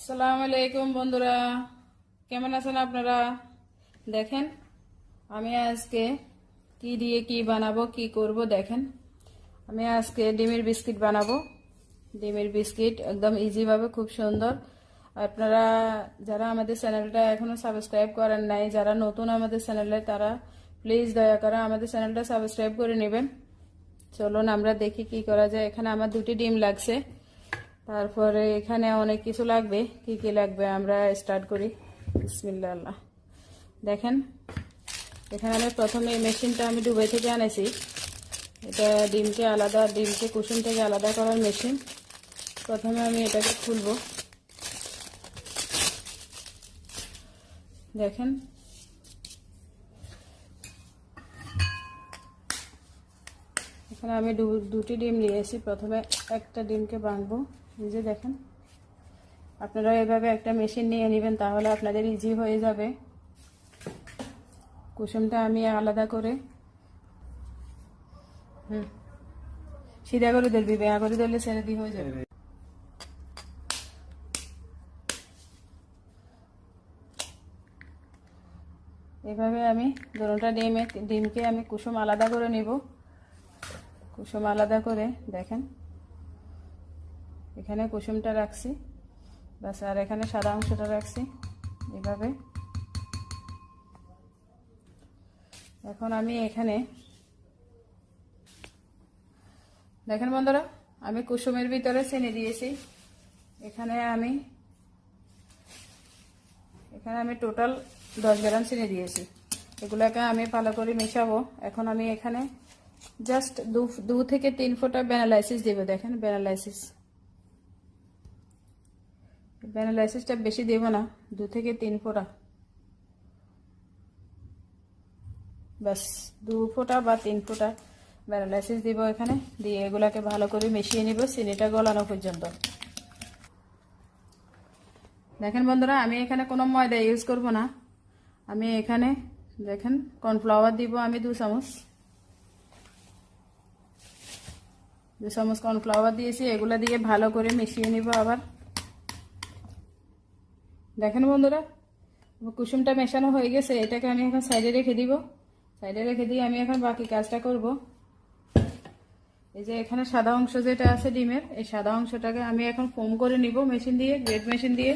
আসসালামু আলাইকুম বন্ধুরা। কেমন আছেন আপনারা? দেখেন, আমি আজকে কি দিয়ে কি বানাবো, কি করব দেখেন। আমি আজকে ডিমের বিস্কিট বানাবো। ডিমের বিস্কিট একদম ইজিভাবে খুব সুন্দর। আপনারা যারা আমাদের চ্যানেলটা এখনও সাবস্ক্রাইব করেন নাই, যারা নতুন আমাদের চ্যানেলে, তারা প্লিজ দয়া করে আমাদের চ্যানেলটা সাবস্ক্রাইব করে নেবেন। চলুন আমরা দেখি কি করা যায়। এখানে আমার দুটি ডিম লাগছে। তারপরে এখানে অনেক কিছু লাগবে। কি কি লাগবে আমরা স্টার্ট করি। বিসমিল্লা দেখেন, এখানে আমি প্রথমে মেশিনটা আমি দুবাই থেকে আনেছি। এটা ডিমকে আলাদা, ডিমকে কুসুম থেকে আলাদা করার মেশিন প্রথমে আমি এটাকে খুলবো। দেখেন, এখানে আমি দুটি ডিম নিয়েছি প্রথমে একটা ডিমকে বাঁধবো। এই যে দেখেন। আপনারা এভাবে একটা মেশিন নিয়ে নেবেন তাহলে আপনাদের ইজি হয়ে যাবে। কুসুমটা আমি আলাদা করে হুম। সিধা করে ধরবি, বেয়া করে ধরলে ছেড়ে দিয়ে হয়ে যাবে। এভাবে আমি দুটোটা ডিমে ডিমকে আমি কুসুম আলাদা করে নিব। কুসুম আলাদা করে, দেখেন। এখানে কুসুমটা রাখছি। ব্যাস, আর এখানে সাদা অংশটা রাখছি এভাবে। এখন আমি এখানে, দেখেন বন্ধুরা, আমি কুসুমের ভিতরে চেনে দিয়েছি। এখানে আমি এখানে আমি টোটাল দশ গ্রাম চিনি দিয়েছি। এগুলোকে আমি ভালো করে মেশাবো। এখন আমি এখানে জাস্ট দু থেকে তিন ফোঁটা ব্যানালাইসিস দেবো, দেখেন ব্যানালাইসিস ব্যানালাইসিসটা বেশি দেবো না, দু থেকে তিন ফোঁটা। ব্যাস, দু ফোঁটা বা তিন ফোঁটা ব্যানালাইসিস দিব এখানে, দিয়ে এগুলাকে ভালো করে মিশিয়ে নিব চিনিটা গলানো পর্যন্ত। দেখেন বন্ধুরা, আমি এখানে কোনো ময়দা ইউজ করব না। আমি এখানে, দেখেন কর্নফ্লাওয়ার দিব আমি দু চামচ। দু চামচ কর্নফ্লাওয়ার দিয়েছি, এগুলো দিয়ে ভালো করে মিশিয়ে নিব আবার। দেখেন বন্ধুরা, কুসুমটা মেশানো হয়ে গেছে, এটাকে আমি এখন সাইডে রেখে দিব। সাইডে রেখে দিয়ে আমি এখন বাকি কাজটা করব। এই যে এখানে সাদা অংশ যেটা আছে ডিমের, এই সাদা অংশটাকে আমি এখন ফোম করে নিব মেশিন দিয়ে গ্রেড মেশিন দিয়ে।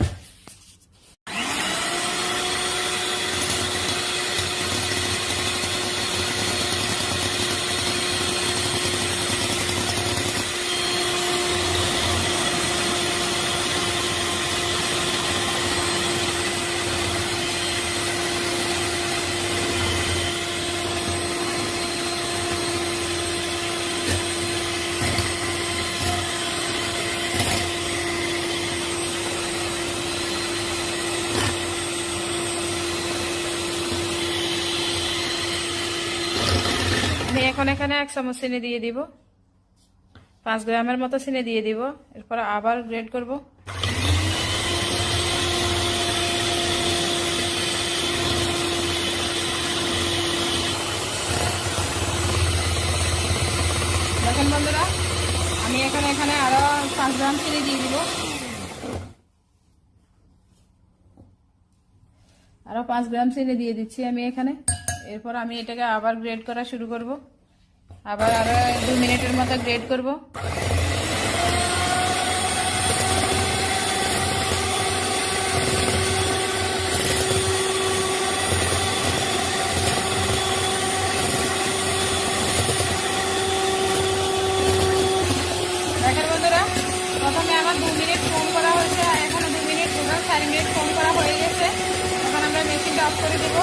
আমি এখন এখানে এক চামচ চিনি দিয়ে দিব। পাঁচ গ্রামের মতো চিনি দিয়ে দিব। এরপর আবার গ্রেড করব। দেখেন বন্ধুরা, আমি এখন এখানে আরও পাঁচ গ্রাম চিনি দিয়ে দিব। আরও পাঁচ গ্রাম চিনি দিয়ে দিচ্ছি আমি এখানে। এরপর আমি এটাকে আবার গ্রেড করা শুরু করব। আবার আরও দু মিনিটের মতো গ্রেড করব। করা হয়েছে আর এখনও দু মিনিট টোটাল চারি মিনিট ফোন করা হয়ে গেছে এখন আমরা মেশিনটা অফ করে দেবো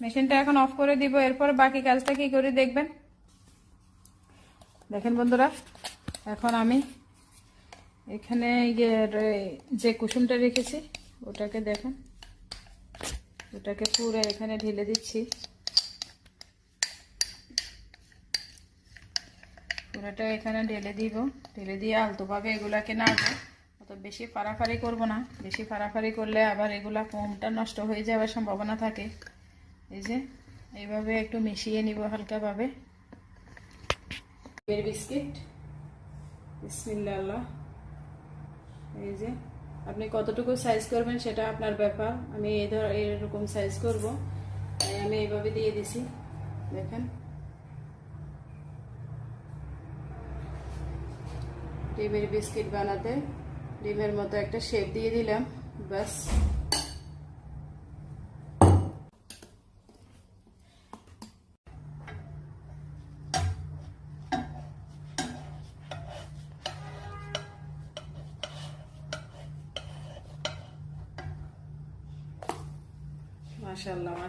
মেশিনটা এখন অফ করে দিব, এরপর বাকি কাজটা কি করে দেখবেন। দেখেন বন্ধুরা, এখন আমি এখানে যে কুসুমটা রেখেছি, ওটাকে দেখেন, ওটাকে পুরো এখানে ঢেলে দিচ্ছি। পুরোটা এখানে ঢেলে দিব, ঢেলে দিয়ে আলতোভাবে এগুলাকে নাড়বো। অত বেশি ফাড়াফাড়ি করব না, বেশি ফাড়াফাড়ি করলে আবার এগুলা ফোমটা নষ্ট হয়ে যাওয়ার সম্ভাবনা থাকে। এই যে, এইভাবে একটু মিশিয়ে নিব হালকাভাবে। বিস্কিট। বিসমিল্লা এই যে, আপনি কতটুকু সাইজ করবেন সেটা আপনার ব্যাপার। আমি এই ধর, এরকম সাইজ করব। তাই আমি এইভাবে দিয়ে দিছি। দেখেন। ডিমের বিস্কিট বানাতে। ডিমের মতো একটা শেপ দিয়ে দিলাম। ব্যাস।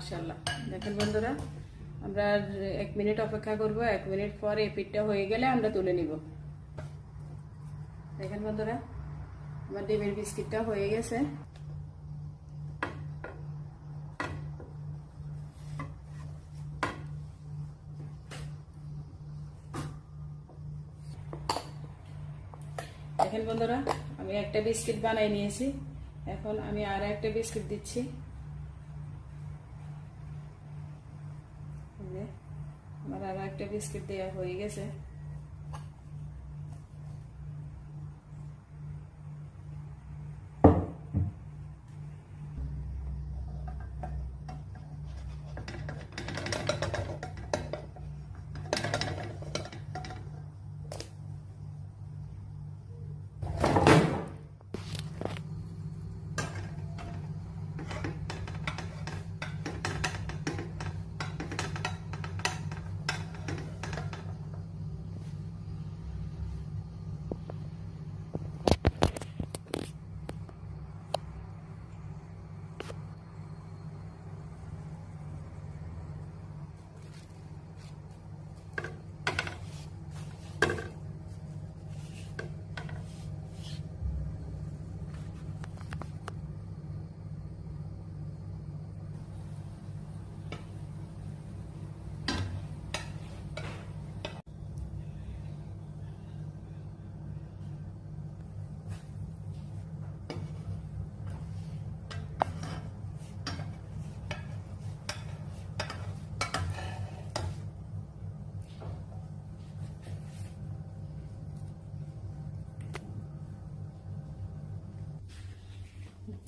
মাশাল্লাহ দেখেন বন্ধুরা, আমরা এক মিনিট অপেক্ষা করব, এক মিনিট পর এই পিঠটা হয়ে গেলে আমরা তুলে নিব। দেখেন বন্ধুরা, আমার ডিমের বিস্কিটটা হয়ে গেছে। দেখেন বন্ধুরা, আমি একটা বিস্কিট বানাই নিয়েছি। এখন আমি আর একটা বিস্কিট দিচ্ছি এই যে, আমার আর একটা বিস্কিট দেওয়া হয়ে গেছে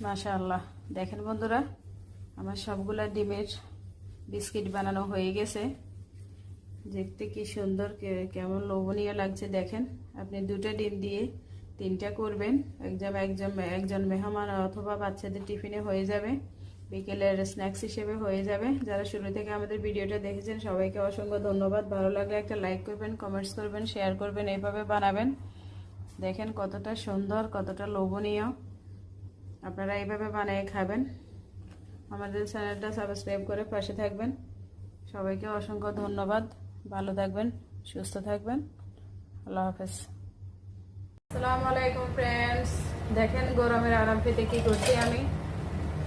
মাশাআল্লাহ। দেখেন বন্ধুরা, আমার সবগুলা ডিমের বিস্কিট বানানো হয়ে গেছে। দেখতে কি সুন্দর কেমন লোভনীয় লাগছে দেখেন। আপনি দুটো ডিম দিয়ে তিনটা করবেন। একজন একজন একজন মেহমান অথবা বাচ্চাদের টিফিনে হয়ে যাবে। বিকেলের স্ন্যাক্স হিসেবে হয়ে যাবে। যারা শুরু থেকে আমাদের ভিডিওটা দেখেছেন, সবাইকে অসংখ্য ধন্যবাদ। ভালো লাগলে একটা লাইক করবেন কমেন্টস করবেন শেয়ার করবেন, এইভাবে বানাবেন। দেখেন কতটা সুন্দর, কতটা লোভনীয়। আপনারা এইভাবে বানিয়ে খাবেন। আমাদের চ্যানেলটা সাবস্ক্রাইব করে পাশে থাকবেন। সবাইকে অসংখ্য ধন্যবাদ। ভালো থাকবেন, সুস্থ থাকবেন। আল্লাহ হাফেজ। আসসালামু আলাইকুম ফ্রেন্ডস দেখেন গরমের আরাম পেতে কী করছি আমি।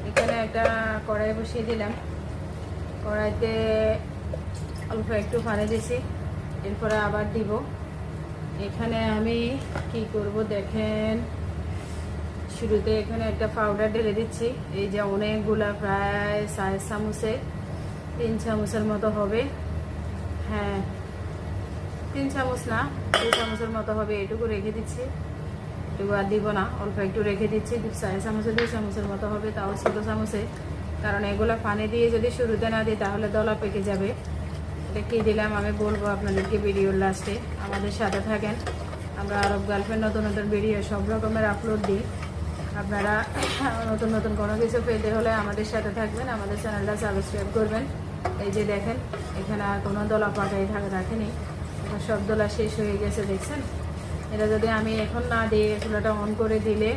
এখানে একটা কড়াই বসিয়ে দিলাম। কড়াইতে অল্প একটু পানি দিছি। এরপরে আবার দিব। এখানে আমি কি করব দেখেন। শুরুতে এখানে একটা পাউডার ঢেলে দিচ্ছি। এই যে অনেকগুলা প্রায় সাড়ে চামচে, তিন চামচের মতো হবে। হ্যাঁ তিন চামচ না দুই চামচের মতো হবে, এটুকু রেখে দিচ্ছি। এটুকু আর দিব না, অল্প একটু রেখে দিচ্ছি। দু- সাড়ে চামচে, দুই চামচের মতো হবে, তাও ছোটো চামচে। কারণ এগুলো পানি দিয়ে যদি শুরুতে না দিই, তাহলে দলা পেকে যাবে। এটা কী দিলাম আমি বলব আপনাদেরকে ভিডিওর লাস্টে আমাদের সাথে থাকেন। আমরা আরব গার্লফ্রেন্ড নতুন নতুন ভিডিও সব রকমের আপলোড দিই। আপনারা নতুন নতুন কোনো কিছু পেতে হলে আমাদের সাথে থাকবেন, আমাদের চ্যানেলটা সাবস্ক্রাইব করবেন। এই যে দেখেন, এখানে আর কোনো দলা পাকাই থাকে রাখেনি। এখন সব দোলা শেষ হয়ে গেছে, দেখছেন? এটা যদি আমি এখন না দিয়ে চুলাটা অন করে দিলে,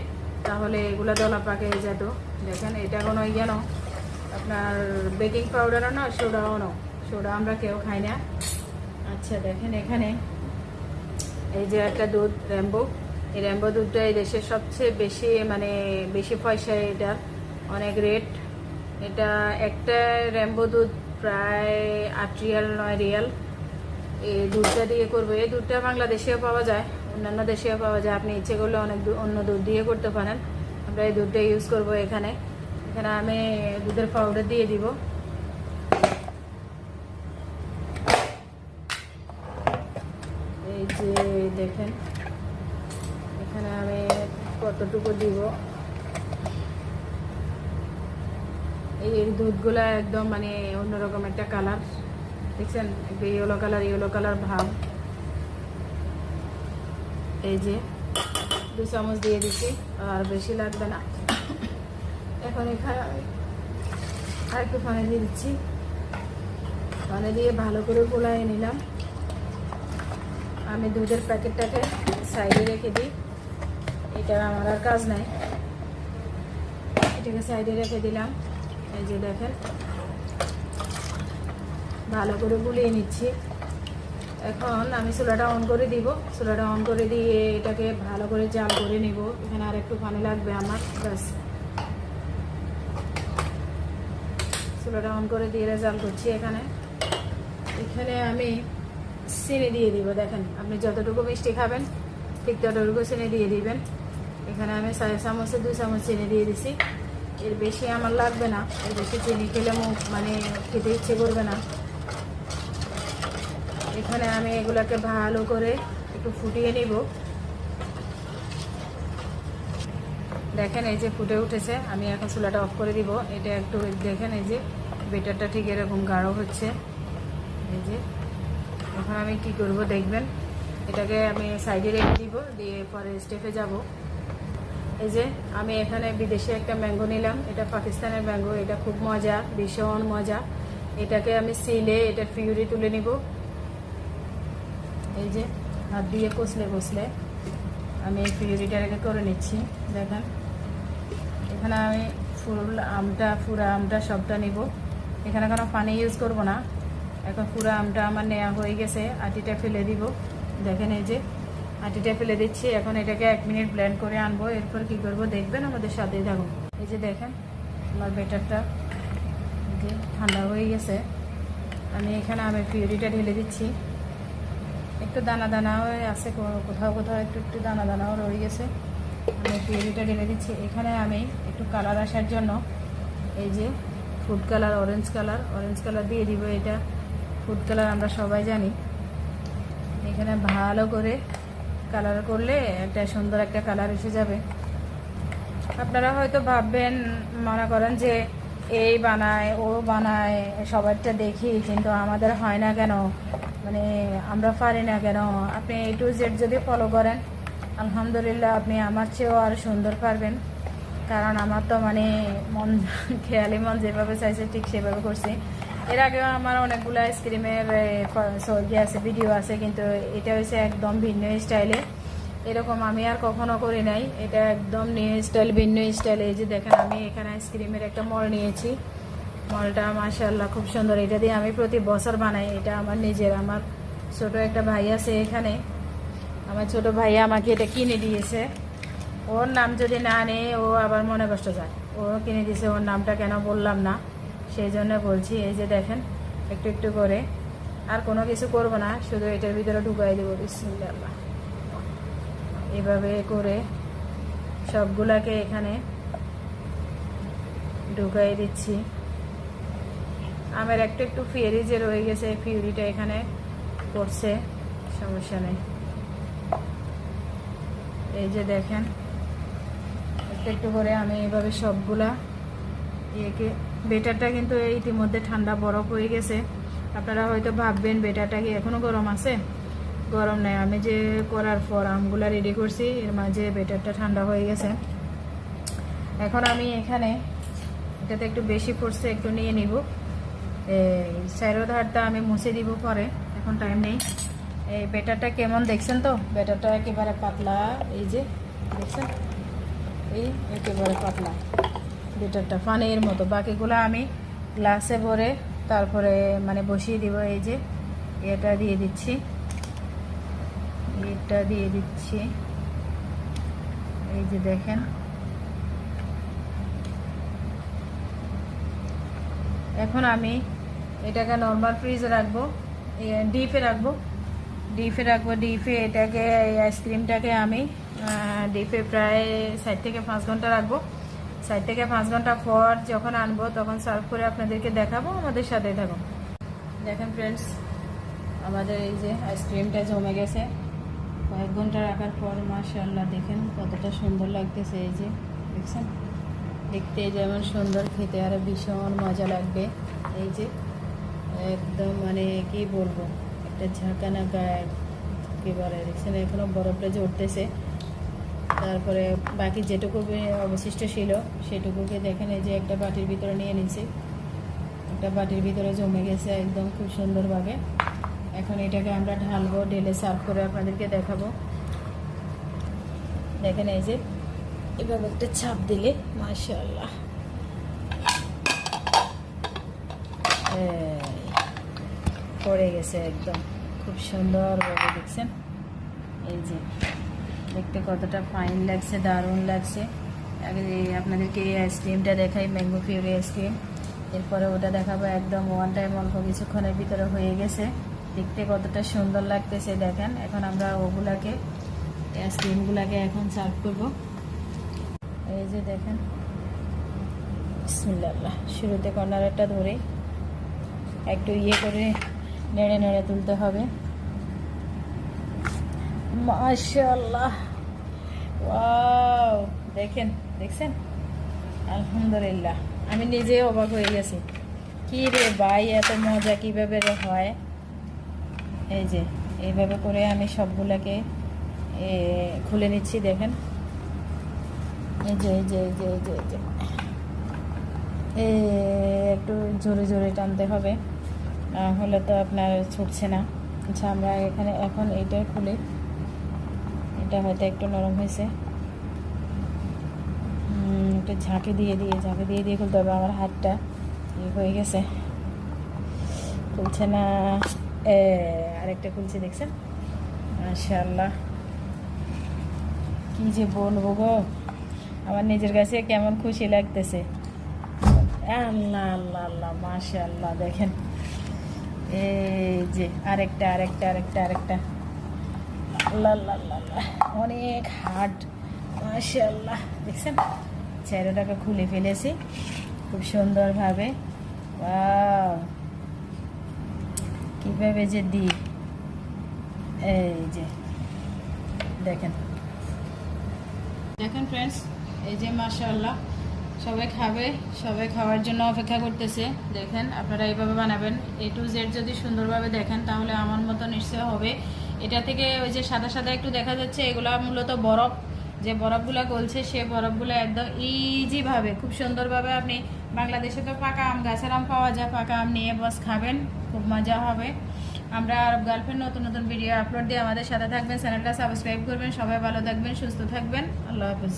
তাহলে এগুলো দলা পাকে যেত। দেখেন, এটা কোনো ইয়ে না আপনার বেকিং পাউডারও না সোডাও না সোডা আমরা কেউ খাই না। আচ্ছা দেখেন এখানে এই যে একটা দুধ র্যাম্বো এই র্যাম্বো দুধটা এই দেশের সবচেয়ে বেশি মানে বেশি পয়সায় এটা, অনেক রেট এটা একটা র্যাম্বো দুধ প্রায় আট রিয়াল, নয় রিয়াল। এই দুধটা দিয়ে করব। এই দুধটা বাংলাদেশেও পাওয়া যায়, অন্যান্য দেশেও পাওয়া যায়। আপনি ইচ্ছে করলে অনেক অন্য দুধ দিয়ে করতে পারেন। আমরা এই দুধটা ইউজ করব এখানে। এখানে আমি দুধের পাউডার দিয়ে দিব। এই যে দেখেন এখানে আমি কতটুকু দিব। এই দুধগুলা একদম মানে অন্যরকম একটা কালার দেখছেন? একটু ইয়েলো কালার ইয়েলো কালার ভাব এই যে, দু চামচ দিয়ে দিচ্ছি, আর বেশি লাগবে না। এখন এখানে আর একটু পানি দিয়ে দিচ্ছি। পানি দিয়ে ভালো করে গোলায় নিলাম। আমি দুধের প্যাকেটটাকে সাইডে রেখে দিই। এটা আমার আর কাজ নাই। এটাকে সাইডে রেখে দিলাম। এই যে দেখেন। ভালো করে গুলিয়ে নিচ্ছি। এখন আমি চুলাটা অন করে দিব। চুলাটা অন করে দিয়ে এটাকে ভালো করে জাল করে নিব। এখানে আর একটু পানি লাগবে আমার। ব্যাস। চুলাটা অন করে দিয়ে জাল করছি এখানে। এখানে আমি চিনি দিয়ে দিব, দেখেন। আপনি যতটুকু মিষ্টি খাবেন, ঠিক ততটুকু চিনি দিয়ে দিবেন। এখানে আমি সাড়ে চামচে, দুই চামচ চিনি দিয়ে দিছি। এর বেশি আমার লাগবে না। এর বেশি চিনি খেলে মানে খেতে ইচ্ছে করবে না। এখানে আমি এগুলাকে ভালো করে একটু ফুটিয়ে নিব। দেখেন এই যে ফুটে উঠেছে। আমি এখন চুলাটা অফ করে দিব। এটা একটু দেখেন এই যে বেটারটা ঠিক এরকম গাঢ় হচ্ছে। এই যে। এখন আমি কি করব দেখবেন। এটাকে আমি সাইডে রেখে দিব। দিয়ে পরে স্টেপে যাব। এই যে আমি এখানে বিদেশে একটা ম্যাঙ্গো নিলাম। এটা পাকিস্তানের ম্যাঙ্গো, এটা খুব মজা, ভীষণ মজা। এটাকে আমি সিলে, এটা ফিউরি তুলে নিব। এই যে হাত দিয়ে কষলে কষলে আমি এই পিউরিটাকে করে নিচ্ছি, দেখেন। এখানে আমি ফুল আমটা, পুরা আমটা সবটা নিব। এখানে কোনো পানি ইউজ করব না। এখন পুরো আমটা আমার নেওয়া হয়ে গেছে, আটিটা ফেলে দিব। দেখেন এই যে আটিটা ফেলে দিচ্ছি। এখন এটাকে এক মিনিট ব্লেন্ড করে আনব। এরপর কি করব? দেখবেন আমাদের সাথেই থাকুন এই যে দেখেন, আমার বেটারটা ঠান্ডা হয়ে গেছে। আমি এখানে আমি পিউরিটা ঢেলে দিচ্ছি। একটু দানা দানা হয়ে আছে কোথাও কোথাও একটু একটু দানা দানাও রয়ে গেছে। আমি পিউরিটা ঢেলে দিচ্ছি। এখানে আমি একটু কালার আসার জন্য এই যে food colour orange colour orange colour দিয়ে দিব এটা। ফুড কালার আমরা সবাই জানি। এখানে ভালো করে কালার করলে একটা সুন্দর একটা কালার এসে যাবে। আপনারা হয়তো ভাববেন, মনে করেন যে এই বানায়, ও বানায়, সবারটা দেখি, কিন্তু আমাদের হয় না কেন? মানে আমরা পারি না কেন? আপনি এ টু জেড যদি ফলো করেন, আলহামদুলিল্লাহ আপনি আমার চেয়েও আর সুন্দর পারবেন। কারণ আমার তো মানে মন, খেয়ালি মন যেভাবে চাইছে, ঠিক সেভাবে করছি। এর আগেও আমার অনেকগুলো আইসক্রিমের ইয়ে আছে ভিডিও আছে কিন্তু এটা হচ্ছে একদম ভিন্ন স্টাইলে এরকম আমি আর কখনো করি নাই এটা একদম নিউ স্টাইল ভিন্ন স্টাইল এই যে দেখেন আমি এখানে আইসক্রিমের একটা মল নিয়েছি মলটা মাশাল্লাহ খুব সুন্দর এটা দিয়ে আমি প্রতি বছর বানাই এটা আমার নিজের আমার ছোট একটা ভাই আছে এখানে আমার ছোট ভাইয়া আমাকে এটা কিনে দিয়েছে ওর নাম যদি না নেই ও আবার মনে কষ্ট যায় ও কিনে দিয়েছে ওর নামটা কেন বললাম না সেই জন্য বলছি, এই যে দেখেন, একটু একটু করে। আর কোনো কিছু করব না, শুধু এটার ভিতরে ঢুকাই দেবো, বিসমিল্লাহ। এভাবে করে সবগুলাকে এখানে ঢুকাই দিচ্ছি। আমার একটু একটু ফিউরি যে রয়ে গেছে ফিউরিটা এখানে পড়ছে, সমস্যা নেই। এই যে দেখেন, একটু একটু করে আমি এভাবে সবগুলা ইয়েকে বেটারটা কিন্তু ইতিমধ্যে ঠান্ডা বরফ হয়ে গেছে। আপনারা হয়তো ভাববেন, বেটারটা কি এখনও গরম আছে? গরম নেই। আমি যে করার পর আমগুলা রেডি করছি, এর মাঝে বেটারটা ঠান্ডা হয়ে গেছে। এখন আমি এখানে এটাতে একটু বেশি পড়ছে একটু নিয়ে নিব। এই স্যারো ধারটা আমি মুছে দিব পরে, এখন টাইম নেই। এই বেটারটা কেমন দেখছেন তো? বেটারটা একেবারে পাতলা, এই যে, দেখছেন? এই একেবারে পাতলা। বেটারটা পানির মতো। বাকিগুলো আমি গ্লাসে ভরে তারপরে মানে বসিয়ে দিব, এই যে এটা দিয়ে দিচ্ছি। এটা দিয়ে দিচ্ছি। এই যে দেখেন। এখন আমি এটাকে নর্মাল ফ্রিজে রাখব ডিপে রাখব। ডিপে রাখব, ডিপে এটাকে, এই আইসক্রিমটাকে আমি ডিপে প্রায় সাত থেকে পাঁচ ঘণ্টা রাখব। সাত থেকে পাঁচ ঘণ্টা পর যখন আনব, তখন সার্ভ করে আপনাদেরকে দেখাবো, আমাদের সাথে থাকুন। দেখেন ফ্রেন্ডস আমাদের এই যে আইসক্রিমটা জমে গেছে। কয়েক ঘণ্টা রাখার পর মাশাআল্লাহ দেখেন কতটা সুন্দর লাগতেছে এই যে, দেখছেন? দেখতে যেমন সুন্দর, খেতে আরও ভীষণ মজা লাগবে। এই যে, একদম মানে কি বলব, একটা ঝাঁকানা গায়ে একেবারে, দেখছেন এখনও বরফটা উঠতেছে তারপরে বাকি যেটুকু অবশিষ্ট ছিল সেটুকুকে দেখেন এই যে একটা বাটির ভিতরে নিয়ে নিয়েছি একটা বাটির ভিতরে জমে গেছে একদম খুব সুন্দরভাবে। এখন এটাকে আমরা ঢালবো ঢেলে সার্ভ করে আপনাদেরকে দেখাবো। দেখেন এই যে এভাবে একটা ছাপ দিলে মাশাআল্লাহ। এই, পড়ে গেছে একদম। খুব সুন্দরভাবে দেখছেন? এই যে। দেখতে কতটা ফাইন লাগছে, দারুণ লাগছে। আগে আপনাদেরকে এই আইসক্রিমটা দেখাই ম্যাঙ্গো ফিউরি আইসক্রিম এরপরে ওটা দেখাবো একদম ওয়ান টাইম অল্প কিছুক্ষণের ভিতরে হয়ে গেছে। দেখতে কতটা সুন্দর লাগতেছে, দেখেন। এখন আমরা ওগুলাকে আইসক্রিমগুলাকে এখন সার্ভ করব। এই যে দেখেন। বিসমিল্লাহ। শুরুতে কর্নারটা ধরে একটু ইয়ে করে নেড়ে নেড়ে তুলতে হবে। মাশাআল্লাহ। ওয়াও, দেখেন, দেখছেন? আলহামদুলিল্লাহ, আমি নিজে অবাক হয়ে গেছি। কি রে ভাই, এত মজা কীভাবে হয়? এই যে, এইভাবে করে আমি সবগুলাকে খুলে নিচ্ছি, দেখেন। এই যে এই যে এই যে এই যে এই যে। একটু জোরে জোরে টানতে হবে হলে তো আপনার ছুটছে না। আচ্ছা আমরা এখানে এখন এইটা খুলে। এটা হয়তো একটু নরম হয়েছে। একটু ঝাঁকে দিয়ে দিয়ে, ঝাঁকে দিয়ে দিয়ে খুলতে হবে আমার হাতটা। ইয়ে হয়ে গেছে। খুলছে না। এ, আরেকটা খুলছে দেখছেন? মাশাআল্লাহ। কি যে বলব গো? আমার নিজের কাছে কেমন খুশি লাগতেছে। আল্লাহ আল্লাহ আল্লাহ, মাশাআল্লাহ, দেখেন। এই যে আরেকটা আরেকটা আরেকটা আরেকটা। আল্লাহ আল্লাহ। অনেক হার্ড। মাশাআল্লাহ। দেখছেন? চেরোটাকে খুলে ফেলেছি। খুব সুন্দরভাবে। কীভাবে যে দিই এই যে। দেখেন। দেখেন ফ্রেন্ডস এই যে মাশাআল্লাহ। সবাই খাবে, সবাই খাওয়ার জন্য অপেক্ষা করতেছে। দেখেন, আপনারা এইভাবে বানাবেন। এ টু জেড যদি সুন্দরভাবে দেখেন, তাহলে আমার মতো নিশ্চয় হবে। এটা থেকে ওই যে সাদা সাদা একটু দেখা যাচ্ছে, এগুলো মূলত বরফ। যে বরফগুলো গলছে, সে বরফগুলো একদম ইজিভাবে খুব সুন্দরভাবে আপনি বাংলাদেশে তো পাকা আম, গাছের আম পাওয়া যায়, পাকা আম নিয়ে বস খাবেন, খুব মজা হবে। আমরা আরব গার্লফ্রেন্ড, নতুন নতুন ভিডিও আপলোড দিয়ে আমাদের সাথে থাকবেন, চ্যানেলটা সাবস্ক্রাইব করবেন, সবাই ভালো থাকবেন, সুস্থ থাকবেন, আল্লাহ হাফিজ।